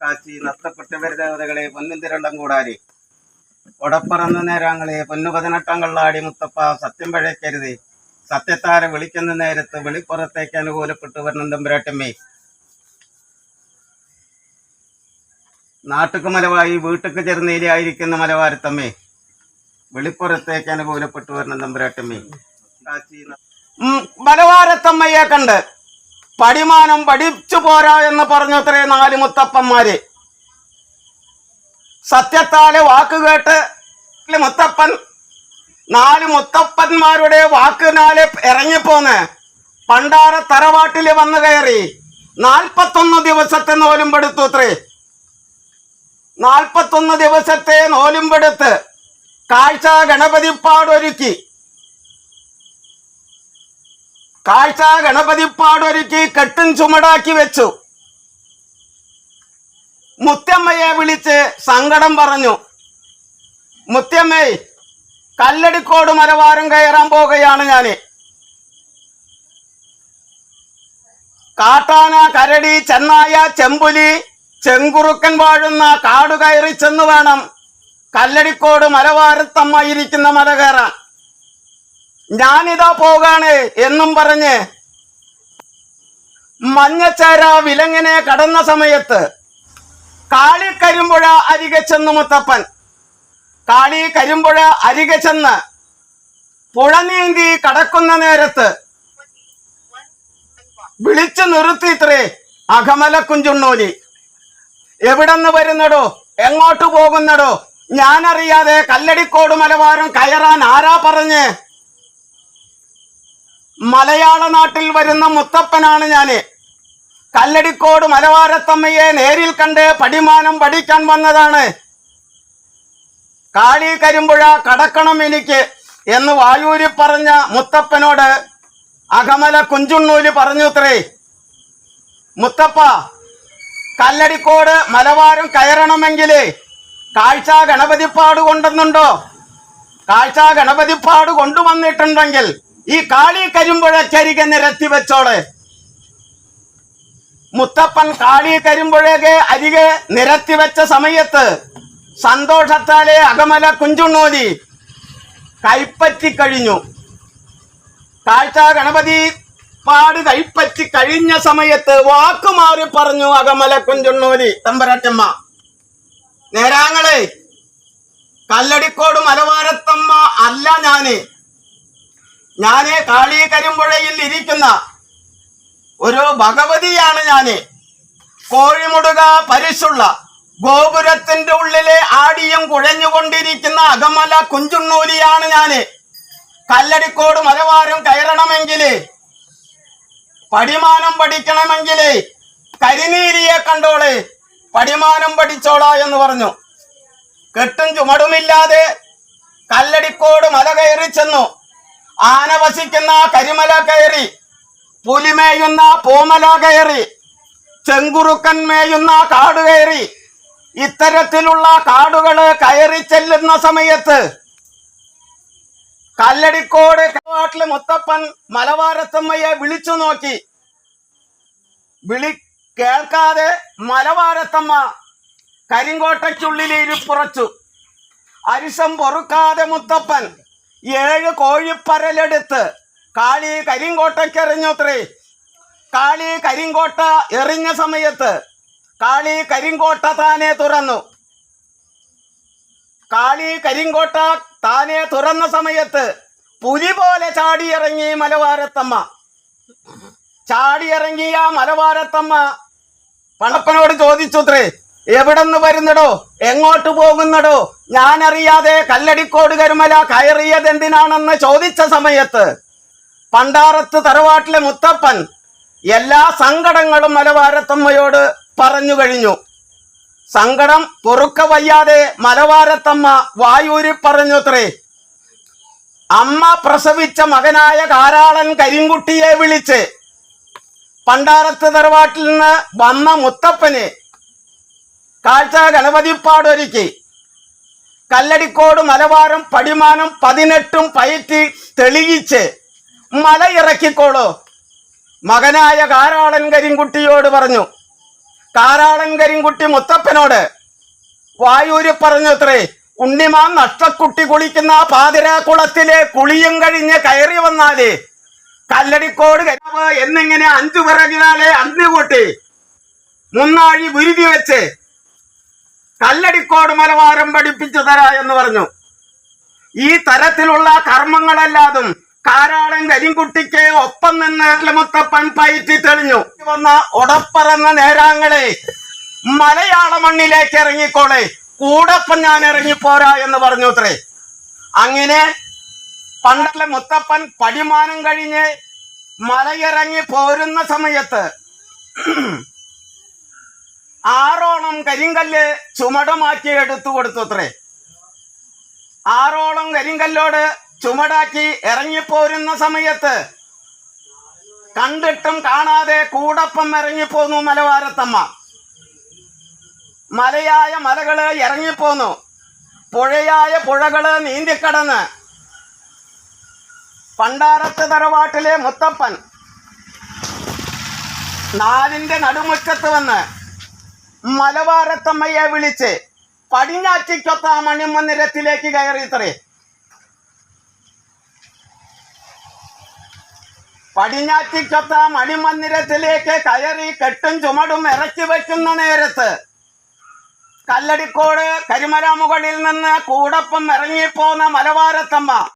കാച്ചി നഷ്ടപ്പെട്ടവരുടെ ദേവതകളെ പൊന്നും തിരണ്ടം കൂടാതെ. ഒടപ്പറന്ന നേരാങ്ങളെ പൊന്നു പതിനെട്ടാം കള്ളാടി മുത്തപ്പ സത്യം പഴയക്കരുത്. സത്യത്താരെ വിളിക്കുന്ന നേരത്ത് വെളിപ്പുറത്തേക്ക് അനുകൂലപ്പെട്ടു വരണം തമ്പുരാട്ടമ്മേ. നാട്ടുക്ക് മലവായി വീട്ടുക്ക് ചെറുന്നേലിയായിരിക്കുന്ന മലവാരത്തമ്മേ. വെളിപ്പുറത്തേക്ക് അനുകൂലപ്പെട്ടു വരണം തമ്പുരാട്ടമ്മേ. മലവാരത്തമ്മയെ കണ്ട് പടിമാനം പഠിച്ചു പോരാ എന്ന് പറഞ്ഞു അത്രേ നാല് മുത്തപ്പന്മാര്. സത്യത്താൽ വാക്കുകേട്ട് മുത്തപ്പൻ നാല് മുത്തപ്പന്മാരുടെ വാക്കിനാല് ഇറങ്ങിപ്പോന്ന്. പണ്ടാറ തറവാട്ടിൽ വന്നു കയറി നാൽപ്പത്തൊന്ന് ദിവസത്തെ നോലുമ്പെടുത്തു അത്രേ നാൽപ്പത്തൊന്ന് ദിവസത്തെ നോലുമ്പെടുത്ത് കാഴ്ച ഗണപതിപ്പാടൊരുക്കി. കാഴ്ച ഗണപതിപ്പാടൊരുക്കി കെട്ടും ചുമടാക്കി വെച്ചു. മുത്തമ്മയെ വിളിച്ച് സങ്കടം പറഞ്ഞു. മുത്തമ്മേ കല്ലടിക്കോട് മലവാരം കയറാൻ പോകുകയാണ് ഞാൻ കാട്ടാന കരടി ചെന്നായ ചെമ്പുലി ചെങ്കുറുക്കൻ വാഴുന്ന കാട് കയറി ചെന്ന് വേണം കല്ലടിക്കോട് മലവാരത്തമ്മ ഇരിക്കുന്ന മല കയറാൻ. ഞാനിതാ പോകാണ് എന്നും പറഞ്ഞ് മഞ്ഞച്ചേര വിലങ്ങനെ കടന്ന സമയത്ത് കാളി കരിമ്പുഴ അരികെ ചെന്ന് മുത്തപ്പൻ. കാളി കരിമ്പുഴ അരികെ ചെന്ന് പുഴ നീന്തി കടക്കുന്ന നേരത്ത് വിളിച്ചു നിർത്തി ഇത്രേ അകമല കുഞ്ചുണ്ണൂലി. എവിടെന്ന് വരുന്നടോ? എങ്ങോട്ട് പോകുന്നടോ? ഞാനറിയാതെ കല്ലടിക്കോട് മലവാരം കയറാൻ ആരാ പറഞ്ഞ്? മലയാള നാട്ടിൽ വരുന്ന മുത്തപ്പനാണ് ഞാൻ കല്ലടിക്കോട് മലവാരത്തമ്മയെ നേരിൽ കണ്ട് പടിമാനം പഠിക്കാൻ വന്നതാണ്. കാളി കരിമ്പുഴ കടക്കണം എനിക്ക് എന്ന് വായൂരി പറഞ്ഞ മുത്തപ്പനോട് അകമല കുഞ്ചുണ്ണൂൽ പറഞ്ഞുത്രേ മുത്തപ്പ കല്ലടിക്കോട് മലവാരം കയറണമെങ്കിൽ കാഴ്ച ഗണപതിപ്പാട് കൊണ്ടുവന്നുണ്ടോ? കാഴ്ച ഗണപതിപ്പാട് കൊണ്ടുവന്നിട്ടുണ്ടെങ്കിൽ ഈ കാളി കരിമ്പുഴക്കരികെ നിരത്തി വെച്ചോളെ. മുത്തപ്പൻ കാളി കരിമ്പുഴകെ അരികെ നിരത്തി വെച്ച സമയത്ത് സന്തോഷത്താലെ അകമല കുഞ്ചുണ്ണൂലി കൈപ്പറ്റി കഴിഞ്ഞു. കാഴ്ച ഗണപതി പാട് കൈപ്പറ്റി കഴിഞ്ഞ സമയത്ത് വാക്കുമാറി പറഞ്ഞു അകമല കുഞ്ചുണ്ണൂലി തമ്പരാറ്റമ്മ നേരാങ്ങളെ കല്ലടിക്കോട് മലവാരത്തമ്മ അല്ല ഞാൻ. ഞാൻ കാളി കരിമ്പുഴയിൽ ഇരിക്കുന്ന ഒരു ഭഗവതിയാണ് ഞാൻ കോഴിമുടുക പരിശുള്ള ഗോപുരത്തിന്റെ ഉള്ളിലെ ആടിയും കുഴഞ്ഞുകൊണ്ടിരിക്കുന്ന അകമല കുഞ്ചുണ്ണൂലിയാണ് ഞാൻ. കല്ലടിക്കോട് മലവാരം കയറണമെങ്കിൽ പടിമാനം പഠിക്കണമെങ്കിൽ കരിനീരിയെ കണ്ടോളെ. പടിമാനം പഠിച്ചോളാ എന്ന് പറഞ്ഞു. കെട്ടും ചുമടുമില്ലാതെ കല്ലടിക്കോട് മല കയറി ചെന്നു. ആന വസിക്കുന്ന കരിമല കയറി പുലിമേയുന്ന പൂമല കയറി ചെങ്കുറുക്കൻ മേയുന്ന കാട് കയറി ഇത്തരത്തിലുള്ള കാടുകൾ കയറി ചെല്ലുന്ന സമയത്ത് കല്ലടിക്കോട് കാട്ടിൽ മുത്തപ്പൻ മലവാരത്തമ്മയെ വിളിച്ചു നോക്കി. വിളി കേൾക്കാതെ മലവാരത്തമ്മ കരിങ്കോട്ടയ്ക്കുള്ളിൽ പുറച്ചു അരിശം പൊറുക്കാതെ മുത്തപ്പൻ ഏഴ് കോഴിപ്പരലെടുത്ത് കാളി കരിങ്കോട്ടയ്ക്കെറിഞ്ഞുത്രേ കാളി കരിങ്കോട്ട എറിഞ്ഞ സമയത്ത് കാളി കരിങ്കോട്ട താനെ തുറന്നു. കാളി കരിങ്കോട്ട താനെ തുറന്ന സമയത്ത് പുലി പോലെ ചാടിയിറങ്ങി മലവാരത്തമ്മ. ചാടിയിറങ്ങിയ മലവാരത്തമ്മ പണപ്പനോട് ചോദിച്ചുത്രേ എവിടെന്ന് വരുന്നടോ? എങ്ങോട്ട് പോകുന്നടോ? ഞാനറിയാതെ കല്ലടിക്കോട് കരുമല കയറിയത് എന്തിനാണെന്ന് ചോദിച്ച സമയത്ത് പണ്ടാറത്ത് തറവാട്ടിലെ മുത്തപ്പൻ എല്ലാ സങ്കടങ്ങളും മലവാരത്തമ്മയോട് പറഞ്ഞു കഴിഞ്ഞു. സങ്കടം പൊറുക്ക വയ്യാതെ മലവാരത്തമ്മ വായൂരി പറഞ്ഞുത്രേ അമ്മ പ്രസവിച്ച മകനായ കാരാളൻ കരിങ്കുട്ടിയെ വിളിച്ച് പണ്ടാറത്ത് തറവാട്ടിൽ നിന്ന് വന്ന മുത്തപ്പനെ കാഴ്ച ഗണപതിപ്പാടൊരുക്കി കല്ലടിക്കോട് മലവാരം പടിമാനം പതിനെട്ടും പയറ്റി തെളിയിച്ച് മല ഇറക്കിക്കോളൂ മകനായ കാരാളൻ കരിങ്കുട്ടിയോട് പറഞ്ഞു. കാരാളൻ കരിങ്കുട്ടി മുത്തപ്പനോട് വായൂര് പറഞ്ഞത്രേ ഉണ്ണിമാൻ നഷ്ടക്കുട്ടി കുളിക്കുന്ന ആ പാതിരാക്കുളത്തിലെ കുളിയും കഴിഞ്ഞ് കയറി വന്നാൽ കല്ലടിക്കോട് എന്നിങ്ങനെ അഞ്ചു പിറകിലാലെ അന്തുകൂട്ടി. മുന്നാഴി ഗുരുതി വെച്ച് കല്ലടിക്കോട് മലവാരം പഠിപ്പിച്ചു തരാ എന്ന് പറഞ്ഞു. ഈ തരത്തിലുള്ള കർമ്മങ്ങളല്ലാതും കാരാടൻ കരിങ്കുട്ടിക്ക് ഒപ്പം നിന്ന് മുത്തപ്പൻ പയറ്റി തെളിഞ്ഞു. വന്ന ഉടപ്പറന്ന നേരാങ്ങളെ മലയാള മണ്ണിലേക്ക് ഇറങ്ങിക്കോളെ കൂടപ്പൻ ഞാൻ ഇറങ്ങിപ്പോരാ എന്ന് പറഞ്ഞു അത്രേ അങ്ങനെ പണ്ടത്തെ മുത്തപ്പൻ പടിമാനം കഴിഞ്ഞ് മലയിറങ്ങി പോരുന്ന സമയത്ത് ആറോളം കരിങ്കല്ല് ചുമടുമാക്കി എടുത്തു കൊടുത്തു അത്രേ ആറോളം കരിങ്കല്ലോട് ചുമടാക്കി ഇറങ്ങിപ്പോരുന്ന സമയത്ത് കണ്ടിട്ടും കാണാതെ കൂടപ്പം ഇറങ്ങിപ്പോന്നു മലവാരത്തമ്മ. മലയായ മലകൾ ഇറങ്ങിപ്പോന്നു. പുഴയായ പുഴകൾ നീന്തിക്കടന്ന്. പണ്ടാരത്ത് തറവാട്ടിലെ മുത്തപ്പൻ. നാലിന്റെ നടുമുറ്റത്ത് വന്ന് മലവാരത്തമ്മയെ വിളിച്ച് പടിഞ്ഞാറ്റിക്കൊത്ത മണിമന്ദിരത്തിലേക്ക് കയറിത്രേ പടിഞ്ഞാറ്റിക്കൊത്ത മണിമന്ദിരത്തിലേക്ക് കയറി കെട്ടും ചുമടും ഇറക്കി വെക്കുന്ന നേരത്ത് കല്ലടിക്കോട് കരിമല മുകളിൽ നിന്ന് കൂടപ്പം ഇറങ്ങിപ്പോന്ന മലവാരത്തമ്മ